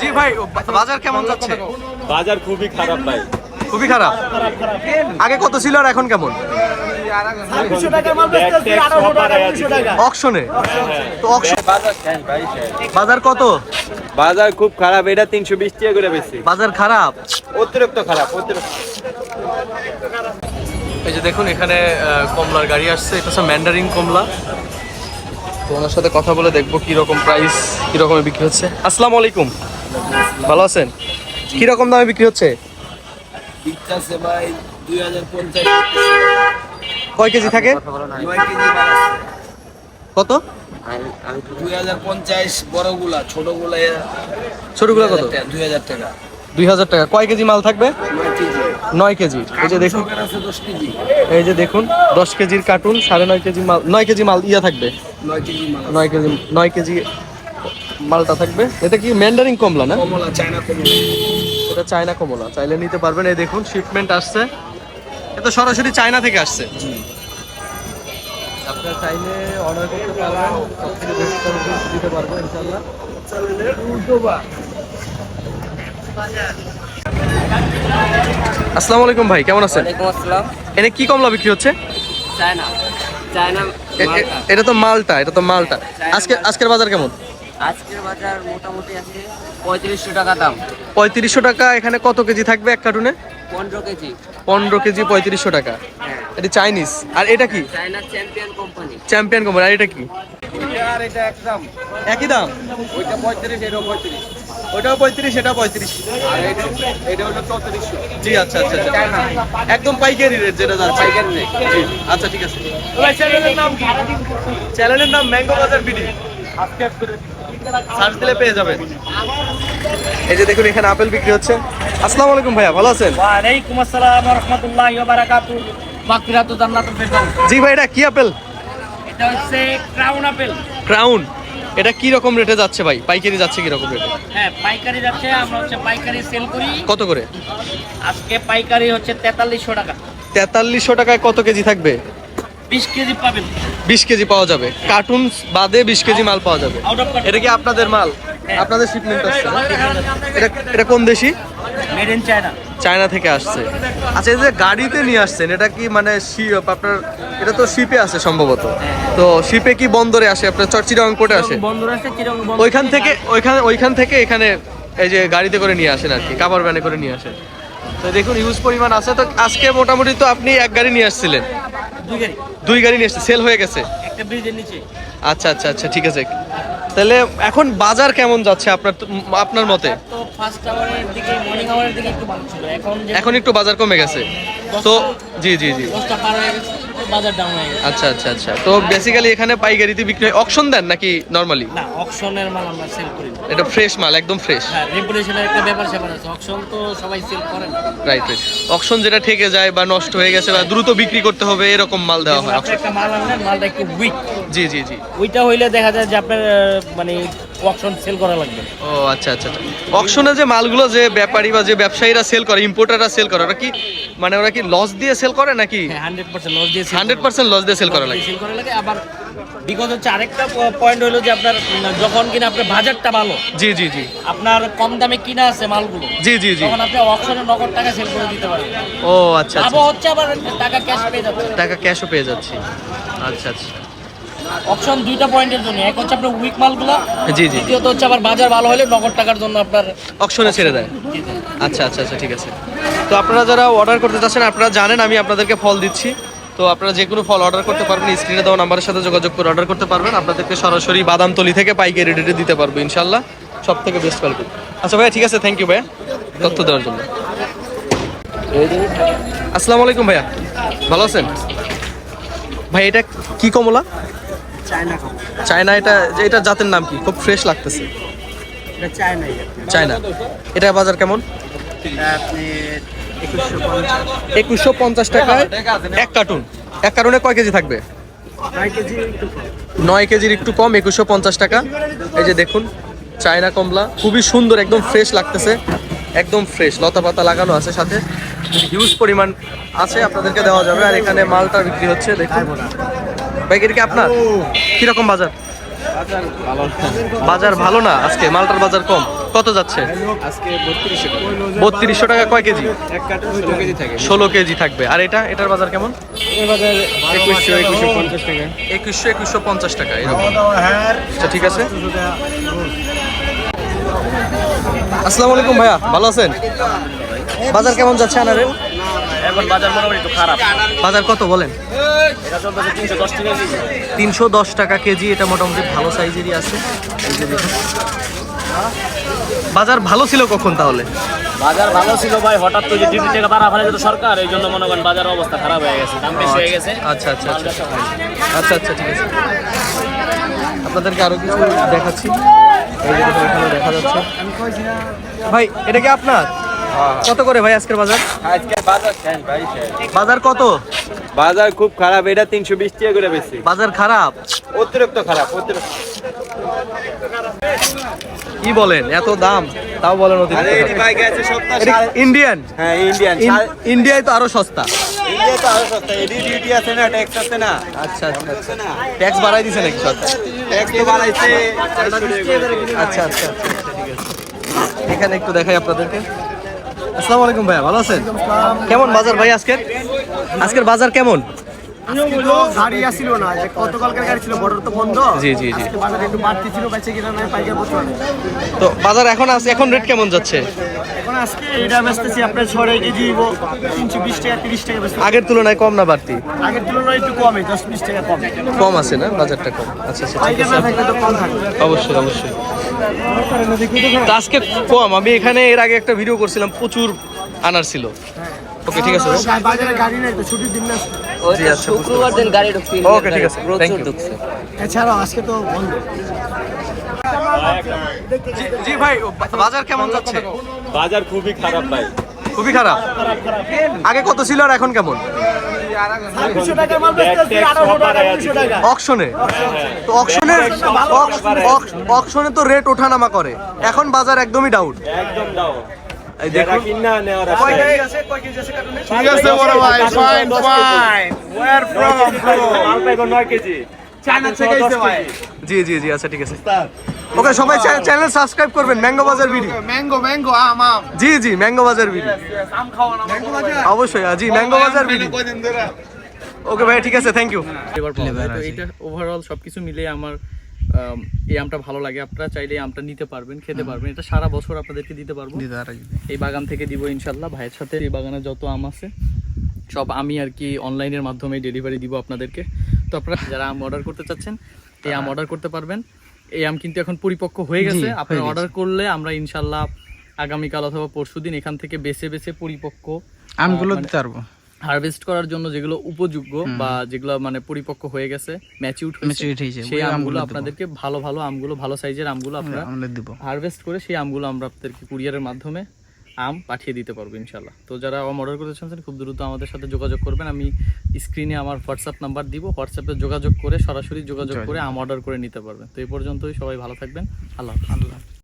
জি- ভাই বাজার কেমন যাচ্ছে? বাজার খুবই খারাপ ভাই। খুবই খারাপ? আগে কত ছিল আর এখন কেমন? অকশনে তো অকশন বাজার কত? বাজার খুব খারাপ এটা তিনশো বিশ টাকা করে বেশি বাজার খারাপ? অতিরিক্ত খারাপ অতিরিক্ত। এই যে দেখুন এখানে কমলার গাড়ি আসছে এটা হচ্ছে ম্যান্ডারিন কমলা। তো ওনার সাথে কথা বলে দেখব কি রকম প্রাইস কি রকমে বিক্রি হচ্ছে। আসসালামু আলাইকুম। ভালো আছেন? কি রকম দামে বিক্রি হচ্ছে? কয় কেজি থাকে? কত? দুই হাজার পঞ্চাশ বড়গুলা ছোটগুলা ছোটগুলো কত? দুই হাজার টাকা। দুই হাজার টাকা। কয় কেজি মাল থাকবে? কেজি নয় কেজি। এই যে দেখুন। এই যে দেখুন দশ কেজির কার্টুন সাড়ে নয় কেজি মাল নয় কেজি মাল ইয়া থাকবে। নয় কেজি নয় কেজি মালটা থাকবে। এটা কি ম্যান্ডারিং কমলা না? কমলা চায়না কমলা। এটা চায়না কমলা। চাইলে নিতে পারবেন। এই দেখুন শিপমেন্ট আসছে। এটা সরাসরি চায়না থেকে আসছে। আপনারা চাইলে অর্ডার করতে পারবেন। সব থেকে বেস্ট সার্ভিস দিতে পারব ইনশাল্লাহ আসসালামু আলাইকুম ভাই কেমন আছেন? ওয়ালাইকুম আসসালাম। এনে কি কমলা বিক্রি হচ্ছে? চায়না। চায়না এটা তো মালটা এটা তো মালটা। আজকে আজকের বাজার কেমন? আজকের বাজার মোটামুটি আছে পঁয়ত্রিশশো টাকা দাম। পঁয়ত্রিশশো টাকা এখানে কত কেজি থাকবে এক কার্টুনে? পনেরো কেজি। পনেরো কেজি পঁয়ত্রিশশো টাকা। হ্যাঁ। এটা চাইনিজ। আর এটা কি? China champion company. Champion company. আর এটা কি? আর এটা একদম। একই দাম? ওইটা পঁয়ত্রিশ এটাও পঁয়ত্রিশ। ওটাও পঁয়ত্রিশ পঁয়ত্রিশ। আর এটা এটা হলো চৌত্রিশশো। জি আচ্ছা আচ্ছা আচ্ছা। একদম পাইকারি রেট যেটা যাচ্ছে। পাইকারি rate। জি। আচ্ছা ঠিক আছে। চ্যানেলের নাম কি? চ্যানেলের নাম ম্যাঙ্গো বাজার বিডি সার্চ দিলে পেয়ে যাবেন। এই যে দেখুন এখানে আপেল বিক্রি হচ্ছে। আসসালামু আলাইকুম ভাইয়া ভালো আছেন? আসসালাম রহমতুল্লাহ বারাকাতু মাগফিরাতু জান্নাতুল ফেরদাউস। জি ভাই এটা কি আপেল? এটা হচ্ছে ক্রাউন আপেল। ক্রাউন এটা কি রকম রেটে যাচ্ছে ভাই? পাইকারি যাচ্ছে কি রকম রেটে হ্যাঁ পাইকারি যাচ্ছে আমরা হচ্ছে পাইকারি সেল করি। কত করে? আজকে পাইকারি হচ্ছে তেতাল্লিশশো টাকা। তেতাল্লিশশো টাকায় কত কেজি থাকবে? বিশ কেজি পাবেন। বিশ কেজি পাওয়া যাবে। কার্টুন বাদে বিশ কেজি মাল পাওয়া যাবে। এটা কি আপনাদের মাল? আপনাদের শিপমেন্ট আসছে এটা এটা কোন দেশি? মেড ইন চায়না চায়না থেকে আসছে। আচ্ছা এই যে গাড়িতে নিয়ে আসছেন এটা কি মানে আপনার এটা তো শিপে আসে সম্ভবত। তো শিপে কি বন্দরে আসে? আপনার চরচিরাং পোর্টে আসে? বন্ধুরা আছে চিরং ওইখান থেকে ওইখান ওইখান থেকে এখানে এই যে গাড়িতে করে নিয়ে আসেন আর কি কাবার ভ্যানে করে নিয়ে আসেন। তো দেখুন ইউজ পরিমাণ আছে। তো আজকে মোটামুটি তো আপনি এক গাড়ি নিয়ে আসছিলেন। দুই গাড়ি। দুই গাড়ি নিয়ে আসছে সেল হয়ে গেছে। ব্রিজের নিচে। আচ্ছা আচ্ছা আচ্ছা ঠিক আছে। তাহলে এখন বাজার কেমন যাচ্ছে আপনার আপনার মতে? তো ফার্স্ট আওয়ারের দিকে মর্নিং আওয়ারের দিকে একটু ভালো ছিল। এখন এখন একটু বাজার কমে গেছে। তো জি জি জি। পার হয়ে গেছে। বাজার ডাউন হয়ে গেছে। আচ্ছা আচ্ছা আচ্ছা। তো বেসিক্যালি এখানে পাইকারিতে বিক্রি হয় অকশন দেন নাকি নর্মালি না অকশনের মাল আমরা সেল করি না। এটা ফ্রেশ মাল একদম ফ্রেশ হ্যাঁ রেপুটেশনের একটা ব্যাপার স্যাপার আছে। অকশন তো সবাই সেল করে না। রাইট রাইট অকশন যেটা ঠেকে যায় বা নষ্ট হয়ে গেছে বা দ্রুত বিক্রি করতে হবে এরকম মাল দেওয়া যেমন হয় আপনি auction। একটা মাল আনলেন মালটা একটু উইক জি জি জি। ওইটা হইলে দেখা যায় যে আপনার আহ, মানে অকশন সেল করা লাগবে। ও আচ্ছা আচ্ছা আচ্ছা। অকশনে যে মালগুলো যে ব্যাপারী বা যে ব্যবসায়ীরা সেল করে ইম্পোর্টাররা সেল করে ওরা কি মানে ওরা কি লস দিয়ে সেল করে নাকি? হ্যাঁ হান্ড্রেড পার্সেন্ট লস দিয়ে হান্ড্রেড পার্সেন্ট লস দিয়ে সেল করা লাগে। সেল করা লাগে আবার বিকজ হচ্ছে আরেকটা পয়েন্ট হলো যে আপনার যখন কিনা আপনার বাজারটা ভালো জি জি জি। আপনার কম দামে কিনা আছে মালগুলো জি জি জি। তখন আপনি অকশনে নগদ টাকা সেল করে দিতে পারবেন ও আচ্ছা আচ্ছা। আবার হচ্ছে আবার টাকা ক্যাশ পেয়ে যাচ্ছে। টাকা ক্যাশও পেয়ে যাচ্ছি। আচ্ছা আচ্ছা। অপশন দুইটা পয়েন্টের জন্য এক হচ্ছে আপনার উইক মালগুলো জি জি। দ্বিতীয়ত হচ্ছে আবার বাজার ভালো হলে নগদ টাকার জন্য আপনার অকশনে ছেড়ে দেয়। আচ্ছা আচ্ছা আচ্ছা ঠিক আছে। তো আপনারা যারা অর্ডার করতে চাচ্ছেন আপনারা জানেন আমি আপনাদেরকে ফল দিচ্ছি। তো আপনারা যে কোনো ফল অর্ডার করতে পারবেন স্ক্রিনে দেওয়া নাম্বারের সাথে যোগাযোগ করে অর্ডার করতে পারবেন। আপনাদেরকে সরাসরি বাদামতলি থেকে পাইকারি রেটে দিতে পারব ইনশাল্লাহ সব থেকে বেস্ট কোয়ালিটি আচ্ছা ভাইয়া ঠিক আছে থ্যাংক ইউ ভাইয়া। তথ্য দেওয়ার জন্য। আসসালামু আলাইকুম ভাইয়া। ভালো আছেন? ভাই এটা কি কমলা? চায়না এটা এটা জাতের নাম কি? খুব ফ্রেশ লাগতেছে। China China. এটা বাজার কেমন? আপনি একুশশো পঞ্চাশ টাকায় এক কার্টুন। এক কার্টুনে কয় কেজি থাকবে? নয় কেজির একটু কম, একুশশো পঞ্চাশ টাকা। এই যে দেখুন, চায়না কমলা। খুবই সুন্দর, একদম ফ্রেশ লাগতেছে। একদম ফ্রেশ লতা পাতা লাগানো আছে সাথে। হিউজ পরিমাণ আছে, আপনাদেরকে দেওয়া যাবে। আর এখানে মালটা বিক্রি হচ্ছে, দেখুন। ভাই, এটা কি আপনার? কীরকম বাজার? বাজার ভালো না। আজকে মালটার বাজার কম। কত যাচ্ছে? আজকে বত্রিশশো টাকা কয় কেজি? ষোলো কেজি থাকে। ষোলো কেজি থাকবে। আর এটা? এটার বাজার কেমন? একুশশো একুশশো পঞ্চাশ টাকা। একুশশো একুশশো পঞ্চাশ টাকা এরকম। আচ্ছা ঠিক আছে। আসসালামু আলাইকুম ভাইয়া ভালো আছেন? বাজার কেমন যাচ্ছে আনারের? এখন বাজার মোটামুটি একটু খারাপ। বাজার কত বলেন? এটা চলতেছে তিনশো দশ টাকা কেজি। তিনশো দশ টাকা কেজি এটা মোটামুটি ভালো সাইজেরই আছে। এই যে দেখুন। বাজার ভালো ছিল কখন তাহলে? বাজার ভালো ছিল ভাই হঠাৎ তো যে ডিউটি টাকা বাড়া ফেলে যেত সরকার এই জন্য মনে করেন বাজার অবস্থা খারাপ হয়ে গেছে দাম বেশি হয়ে গেছে। আচ্ছা আচ্ছা আচ্ছা। আচ্ছা আচ্ছা ঠিক আছে। আপনাদেরকে আরও কিছু দেখাচ্ছি। এই যে এখানে দেখা যাচ্ছে। ভাই এটা কি আপনার? কত করে ভাই আজকের বাজার? আজকে বাজার শেষ ভাই বাজার কত? বাজার খুব খারাপ এটা তিনশো বিশ টাকা করে বেশি। বাজার খারাপ? অতিরিক্ত খারাপ অতিরিক্ত। কি বলেন এত দাম? তাও বলেন ইন্ডিয়ান হ্যাঁ ইন্ডিয়ান ইন্ডিয়ায় তো আরও সস্তা। ইন্ডিয়া তো আরও সস্তা এডি ডিউটি আছে না ট্যাক্স আছে না। আচ্ছা আচ্ছা আচ্ছা। ট্যাক্স বাড়াই দিছে নাকি সরকার ট্যাক্স তো বাড়াইছে আচ্ছা আচ্ছা আচ্ছা আচ্ছা, ঠিক আছে। এখানে একটু দেখাই আপনাদেরকে। আসসালামু আলাইকুম ভাইয়া ভালো আছেন? কেমন বাজার ভাই আজকের? আজকের বাজার কেমন? গাড়ি আসছিল না যে গতকালকার গাড়ি ছিল বর্ডার তো বন্ধ। জি জি জি। বাজার একটু বাড়তি ছিল বেঁচে কিনা নয় পাইকার বছর তো বাজার এখন আছে এখন রেট কেমন যাচ্ছে? এখন আজকে এটা বেচতেছি আপনার ছড়ে কেজি তিনশো বিশ টাকা তিরিশ টাকা বেচতে আগের তুলনায় কম না বাড়তি? আগের তুলনায় একটু কমে দশ বিশ টাকা কম। কম আছে না? বাজারটা কম। আচ্ছা আচ্ছা ঠিক আছে। অবশ্যই অবশ্যই। তো আজকে কম। আমি এখানে এর আগে একটা ভিডিও করছিলাম প্রচুর আনার ছিল। ওকে ঠিক আছে। বাজারে গাড়ি নেই তো ছুটির দিন না জি আচ্ছা শুক্রবার দিন গাড়ি ঢুকছে ওকে ঠিক আছে থ্যাংক ইউ এছাড়াও আজকে তো বন্ধ। জি ভাই বাজার কেমন যাচ্ছে? বাজার খুবই খারাপ ভাই। খুবই খারাপ? আগে কত ছিল আর এখন কেমন? অকশনে তো অকশনে অকশনে তো রেট ওঠানামা করে। এখন বাজার একদমই ডাউট একদম দাও এই যারা দেখুন কিনা নেওয়ার ঠিক আছে বড় ভাই ফাইন ফাইন ওয়্যার ফ্রম মাল পাইবো নয় কেজি। চায়না থেকে এসে ভাই। জি জি জি আচ্ছা ঠিক আছে। ওকে সবাই চ্যানেল সাবস্ক্রাইব করবেন mango Bazar BD mango mango আম আম। জি জি ম্যাঙ্গো বাজার বিডি অবশ্যই জি ম্যাঙ্গো বাজার বিডি ওকে ভাই ঠিক আছে থ্যাংক ইউ। তো এটা ওভারঅল সবকিছু মিলে আমার আম, এই আমটা ভালো লাগে। আপনারা চাইলে এই আমটা নিতে পারবেন খেতে পারবেন। এটা সারা বছর আপনাদেরকে দিতে পারব। এই বাগান থেকে দিব ইনশাল্লাহ ভাইয়ের সাথে এই বাগানে যত আম আছে সব আমি আর কি অনলাইনের মাধ্যমে ডেলিভারি দিব আপনাদেরকে। তো আপনারা যারা আম অর্ডার করতে চাচ্ছেন এই আম অর্ডার করতে পারবেন। এই আম কিন্তু এখন পরিপক্ক হয়ে গেছে। আপনারা অর্ডার করলে আমরা ইনশাল্লাহ আগামীকাল অথবা পরশুদিন এখান থেকে বেছে বেছে পরিপক্ক আমগুলো দিতে পারব। হারভেস্ট করার জন্য যেগুলো উপযোগ্য বা যেগুলো মানে পরিপক্ক হয়ে গেছে ম্যাচিউড হয়েছে সেই আমগুলো আপনাদেরকে ভালো ভালো আমগুলো ভালো সাইজের আমগুলো আপনারা হারভেস্ট করে সেই আমগুলো আমরা আপনাদেরকে কুরিয়ারের মাধ্যমে আম পাঠিয়ে দিতে পারব ইনশাল্লাহ তো যারা আম অর্ডার করতে চাচ্ছেন খুব দ্রুত আমাদের সাথে যোগাযোগ করবেন। আমি স্ক্রিনে আমার হোয়াটসঅ্যাপ নাম্বার দিব। হোয়াটসঅ্যাপে যোগাযোগ করে সরাসরি যোগাযোগ করে আম অর্ডার করে নিতে পারবেন। তো এই পর্যন্তই সবাই ভালো থাকবেন। আল্লাহ হাফেজ।